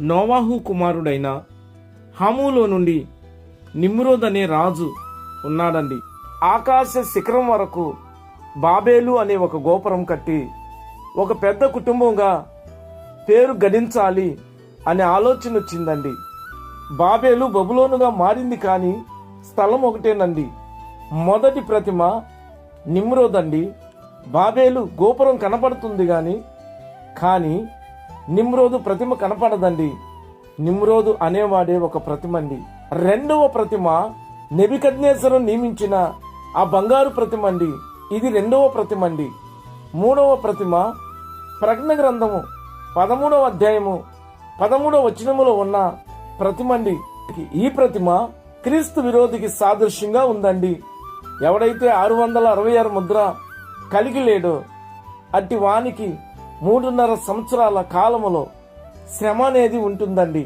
నోవాహు కుమారుడైన హాములో నుండి నిమ్రోద్ అనే రాజు ఉన్నాడండి. ఆకాశ శిఖరం వరకు బాబేలు అనే ఒక గోపురం కట్టి ఒక పెద్ద కుటుంబంగా పేరు గడించాలి అనే ఆలోచన వచ్చిందండి. బాబేలు బబులోనుగా మారింది కానీ స్థలం ఒకటేనండి. మొదటి ప్రతిమ నిమ్రోదండి. బాబేలు గోపురం కనపడుతుంది కానీ కానీ నిమ్రోదు ప్రతిమ కనపడదండి. నిమ్రోదు అనేవాడే ఒక ప్రతిమ అండి రెండవ ప్రతిమ నెబికజ్ఞేశ్వరం నియమించిన ఆ బంగారు ప్రతిమ అండి ఇది రెండవ ప్రతిమ అండి మూడవ ప్రతిమ ప్రజ్ఞ గ్రంథము పదమూడవ అధ్యాయము పదమూడవ వచనములో ఉన్న ప్రతిమ అండి ఈ ప్రతిమ క్రీస్తు విరోధికి సాదృశ్యంగా ఉందండి. ఎవడైతే ఆరు వందల అరవై ఆరు ముద్ర కలిగి లేడో అట్టి వానికి మూడున్నర సంవత్సరాల కాలములో శ్రమ అనేది ఉంటుందండి.